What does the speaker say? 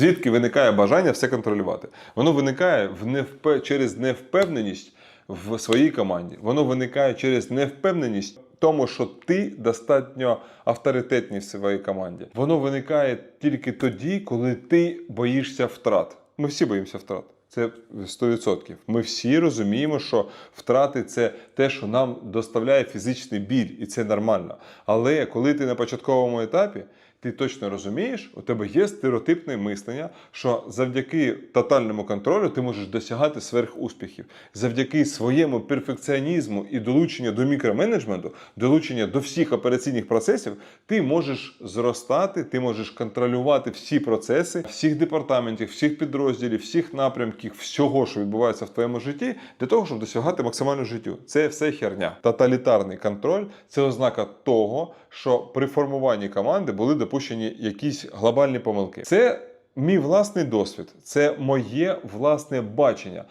Звідки виникає бажання все контролювати? Воно виникає в невп... через невпевненість в своїй команді. Воно виникає через невпевненість в тому, що ти достатньо авторитетний в своїй команді. Воно виникає тільки тоді, коли ти боїшся втрат. Ми всі боїмося втрат. Це 100%. Ми всі розуміємо, що втрати це те, що нам доставляє фізичний біль, і це нормально. Але коли ти на початковому етапі, ти точно розумієш, у тебе є стереотипне мислення, що завдяки тотальному контролю ти можеш досягати сверхуспіхів. Завдяки своєму перфекціонізму і долученню до мікроменеджменту, долучення до всіх операційних процесів, ти можеш зростати, ти можеш контролювати всі процеси, всіх департаментів, всіх підрозділів, всіх напрямків, всього, що відбувається в твоєму житті, для того, щоб досягати максимальну життю. Це все херня. Тоталітарний контроль це ознака того, що при формуванні команди були допущені якісь глобальні помилки. Це Мій власний досвід, це моє власне бачення.